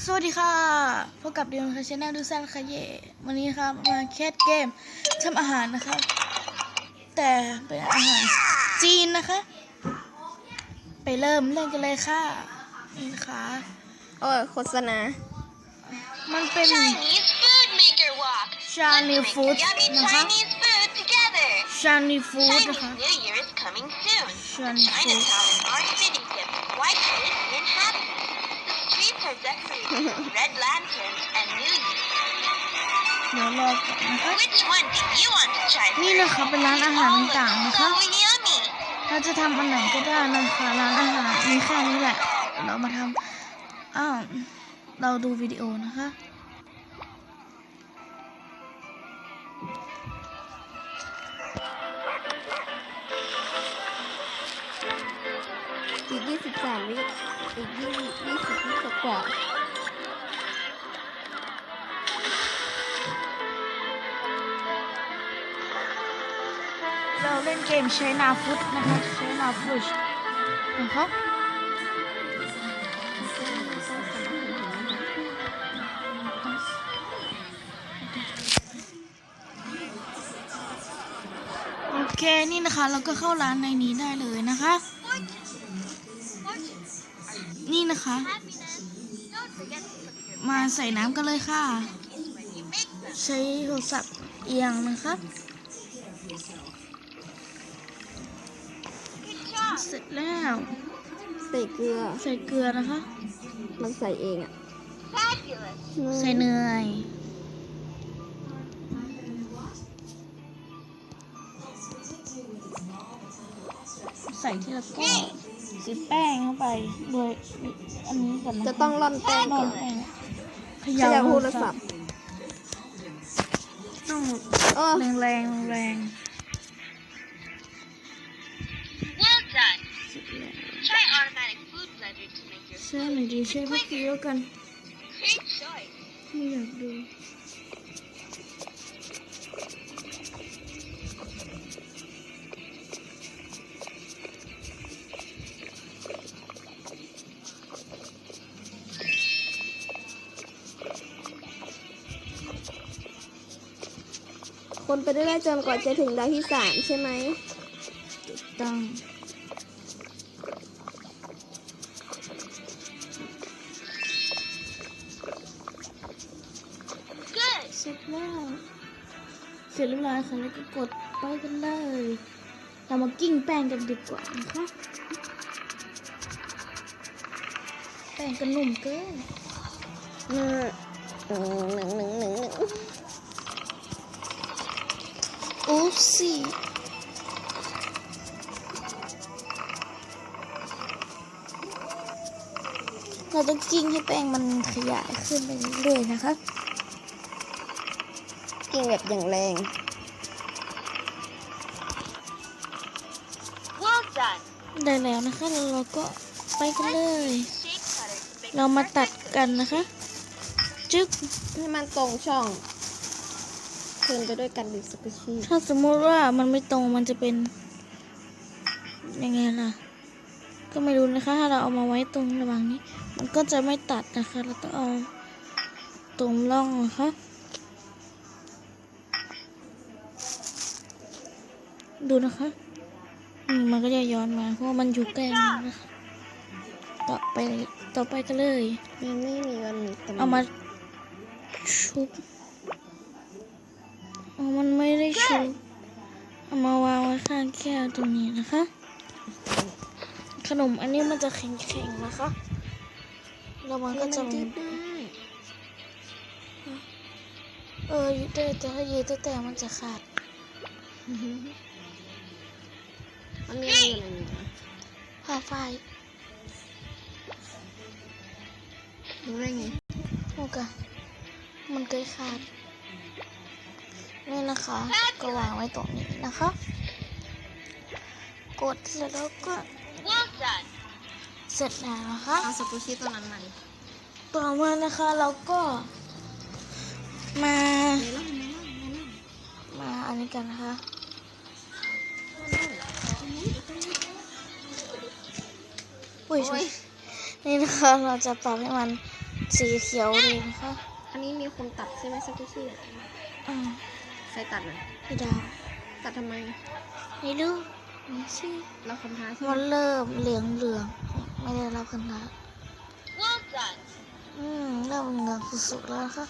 สวัสดีค่ะพบกับดิวนะคะชแนลดูซันค่ะเย่วันนี้ครับมาแคสเกมทำอาหารนะครับแต่เป็นอาหารจีนนะคะ ไปเริ่มเล่นกันเลยค่ะนี่นะคะโอ้ยโฆษณา มันเป็น Chinese food maker walk. Shani Let's make food yummy นะคะ Chinese food together. ชานีฟู้ด Chinese นะคะ New Year is coming soon. Shani food Chinatown in our city are decorated with red lanterns and New Year. เดี๋ยวรอก่อนนะคะ Which one do you want to try นี่ first? นะคะเป็นร้านอาหาร All look ต่างๆนะคะ so yummy. เราจะทำอันไหนก็ได้นะคะร้านอาหารมีแค่นี้แหละ เรามาทำอ้าวเราดูวิดีโอนะคะ สิบสามวิอีกยี่ยี่สิบวิกว่าเราเล่นเกมใช้นาฟุตนะคะใช้นาฟุตนะคะโอเค นี่นะคะ เราก็เข้าร้านในนี้ได้เลยนะคะ นี่นะคะ มาใส่น้ำกันเลยค่ะ ใช้โทรศัพท์เอียงนะคะเสร็จแล้ว ใส่เกลือ ใส่เกลือนะคะ มันใส่เองอะ Fabulous. ใส่เนยใส่ที่ละก้อน สีแป้งเข้าไปโดยอันนี้ก่อนนะจะต้องร่อนแป้งนอก่อนนแป้งเขขย่ายับโทโทรรศัศัพพท์ท์ต้องโอ้แรงแรงแรง Well done. เสร็จแล้ว Try automatic food blender to make your ใช่หน่อยดีใช่พี่คิวกัน great choice. ไม่อยากดู คนไปเรื่อยๆจนกว่าจะถึงดาวที่สามใช่ไหมต้อง Good. เสร็จแล้วเสร็จเรียบร้อยค่ะแล้วก็กดไปกันเลย เรามากิ้งแป้งกันดีกว่านะคะ แป้งกันนุ่มเกิน หนึ่งหนึ่งหนึ่งหนึ่ง หนึ่งหนึ่งอุ๊บสิเราต้องกิ้งให้แป้งมันขยายขึ้นไปเรื่อยๆนะคะกินแบบอย่างแรง Well done. ได้แล้วนะคะแล้วเราก็ไปกันเลย Shake cutter to make เรามาตัดกันนะคะ จึ๊ก ให้มันตรงช่อง เทินไปด้วยกันดิสเปชีถ้าสมมติว่ามันไม่ตรงมันจะเป็นยังไงล่ะ ก็ไม่รู้นะคะ ถ้าเราเอามาไว้ตรงระหว่างนี้ มันก็จะไม่ตัดนะคะ เราต้องเอาตรงร่องนะคะดูนะคะนี่มันก็จะย้อนมาเพราะว่ามันอยู่ใกล้มันนะคะต่อไปต่อไปกันเลย มันไม่มีวันนี้แต่นเอามาชุบเอา มันไม่ได้ชุบเอามาวางไว้ข้างแก้วตรงนี้นะคะ ขนมอันนี้มันจะแข็งๆนะคะ แล้วมันก็จะมันมีดิบได้เออแต่แต่ถ้าเยอะแต่มันจะขาด มันมีอะไรอยู่ในนี้นะผ้าฝ้ายรู้ได้ไงโอ้กะมันเคยขาด นี่นะคะ ก็วางไว้ตรงนี้นะคะ กดเสร็จแล้วก็ Well done. เสร็จแล้วนะคะเอาสปูชิตัวนั้นมาดิต่อมานะคะเราก็มาเมลอนเมลอนเมลอนมาอันนี้กันนะคะอุ้ยโอ้ยนี่นะคะเราจะปรับให้มันสีเขียวเลยนะคะ อันนี้มีคนตัดใช่ไหมสักที่ชื่ออ่า ใครตัดอะพี่ดาวตัดทำไมไม่รู้ไม่ใช่เราคำท้าใช่ไหมมันเริ่มเหลืองเหลืองๆไม่ได้รับคำท้า Well done. อืมเริ่มเหลืองสุดๆแล้วนะคะ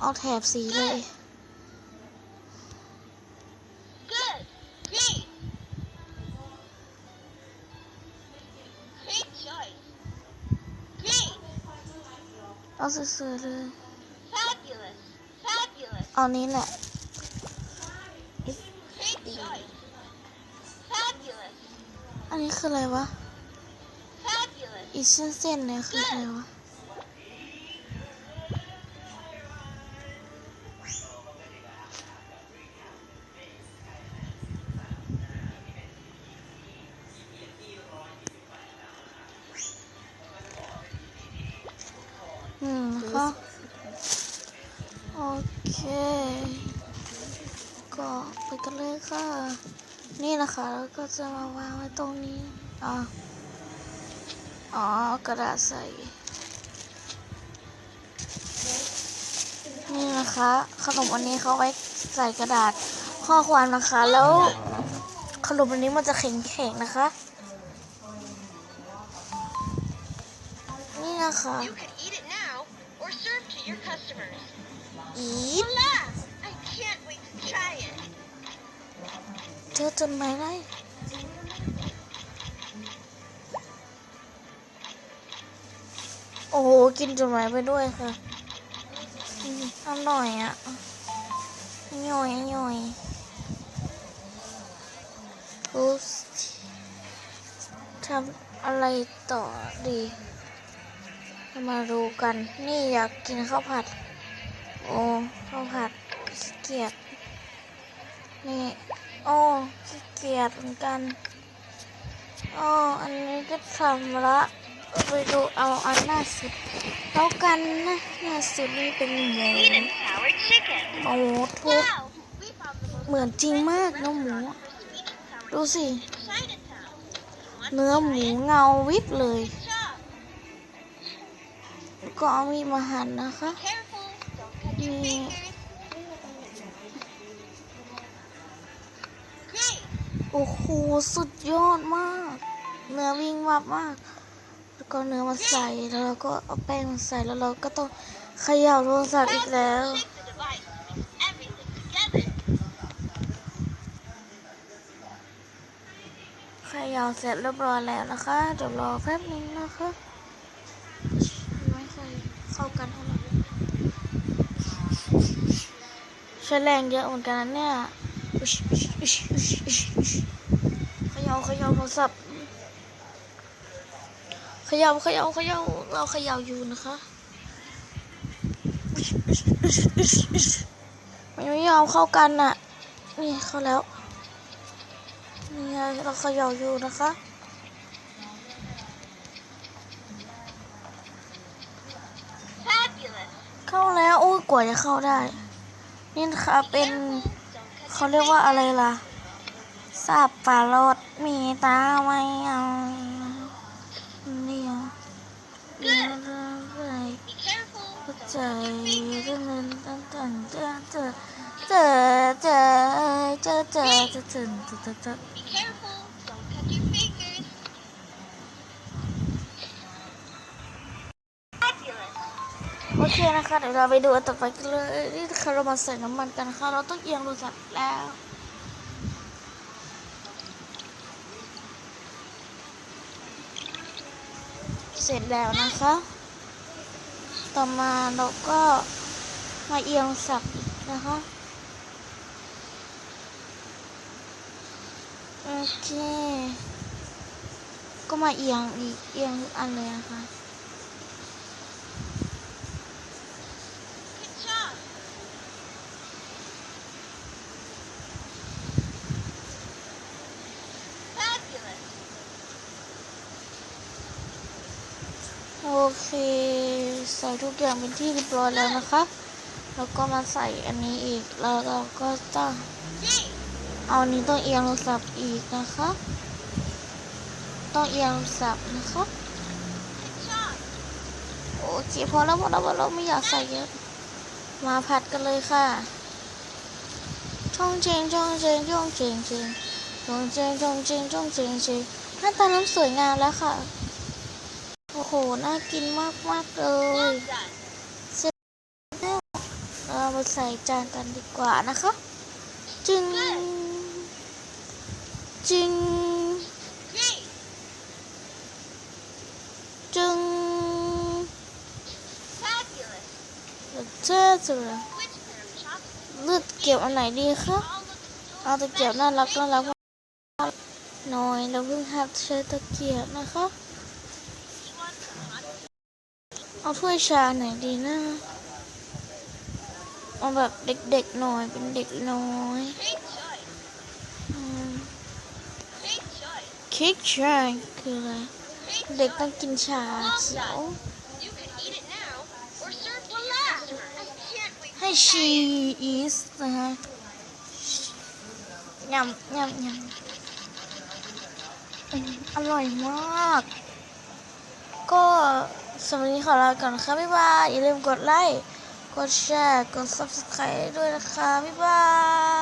เอาแถบสีเลย Good. Great. Great choice. Great. เอาสวยๆเลย Fabulous. Fabulous. เอานี้แหละ Great choice. Fabulous. อันนี้คืออะไรวะ Fabulous. อีกเส้นเส้นๆเนี่ยคืออะไรวะ ก็ไปกันเลยค่ะ นี่นะคะแล้วก็จะมาวางไว้ตรงนี้อ๋ออ๋อกระดาษใส่ นี่นะคะ ขนมอันนี้เขาไว้ใส่กระดาษข้อความนะคะ แล้วขนมอันนี้มันจะแข็งๆนะคะ นี่นะคะ You can eat it now or serve to your customers. อีท Voila! I can't wait to try it. เจอจนไหมายได้โอ้โหกินจดหมายไปด้วยค่ะอืมอร่อยอะย่อยย่อยรู้สึกทำอะไรต่อดี มาดูกัน นี่อยากกินข้าวผัด โอ้ข้าวผัดขี้เกียจนี่โอ้ขี้เกียจเหมือนกันอ๋ออันนี้ก็ทำละไปดูเอาอันหน้าสุดแล้วกันนะหน้าสุดนี่เป็นหมู Sweet and sour chicken. หมูทุบเหมือนจริงมากนะหมู ดูสิ เนื้อหมูเงาวิบเลย ก็เอามีมาหั่นนะคะ โอ้โหสุดยอดมาก เนื้อวิ่งวับมาก แล้วก็เนื้อมาใส่แล้วเราก็เอาแป้งมาใส่แล้วเราก็ต้องเขย่าโทรศัพท์อีกแล้วขย่าเสร็จเรียบร้อยแล้วนะคะเดี๋ยวรอแป๊บนึงนะคะไม่ใส่เข้ากันเท่าไหร่ ใช้แรงเยอะเหมือนกันนะเนี่ยอุ๊ยอุ๊ยอุ๊ยอุ๊ยอุ๊ยอุ๊ยเขย่าเขย่าโทรศัพท์เขย่าเขย่าเขย่าเราเขย่าอยู่นะคะอุ๊ยอุ๊ยอุ๊ยอุ๊ยอุ๊ยมันไม่ยอมเข้ากันน่ะ นี่เข้าแล้วนี่ไงเราเขย่าอยู่นะคะ Fabulous. เข้าแล้วโอ้ยกว่าจะเข้าได้ นี่นะคะเป็นเขาเรียกว่าอะไรล่ะซาบปลารดมีตาไม่เอาเนี่ยเดี๋ยวเราไป Be careful. เข้า Don't ใจเรื่องนั้นตั้งแต่เจอเจอเจอเจอเจอเจอเจอเจอเจอ อเคนะคะเดี๋ยวเราไปดูอันต่อไปกันเลยนี่คือเรามาใส่น้ำมันกันค่ะเราต้องเอียงโทรศัพท์แล้วเสร็จแล้วนะคะ ต่อมาเราก็มาเอียงสับอีกนะคะ โอเค ก็มาเอียงอีกเอียงอันเลยนะคะ Good job. Fabulous. โอ เค ใส่ทุกอย่างเป็นที่เรียบร้อยแล้วนะคะ แล้วก็มาใส่อันนี้อีก แล้วเราก็ต้องเอาอันนี้ต้องเอียงศัพท์อีกนะคะ ต้องเอียงโทรศัพท์นะคะโอเคพอแล้วพอแล้วพอแล้วไม่อยากใส่เยอะ มาผัดกันเลยค่ะช่องเจงช่องเจงช่องเจงเจงช่องเจงช่องเจงช่องเจงเจงหน้าตาน้ำสวยงามแล้วค่ะ โอ้โห น่ากินมากมากเลยเรามาใส่จานกันดีกว่านะคะ จึง จึง จึง Fabulous. เจ้าจุดเลือกเก็บอันไหนดีคะเอาตะเกียบน่ารักน่ารักหน่อย เราเพิ่งหัดใช้ตะเกียบนะคะ เอาถ้วยชาไหนดีนะเอาแบบเด็กๆหน่อยเป็นเด็กน้อยเค้กชาคืออะไรเด็กต้องกินชาเขียวให้ชี try it. อีสนะฮะยำยำยำอร่อยมาก ก็ สำหรับวันนี้ขอลาก่อนนะคะบ๊ายบายอย่าลืมกดไลค์ กดแชร์ กด subscribe ด้วยนะคะบ๊ายบาย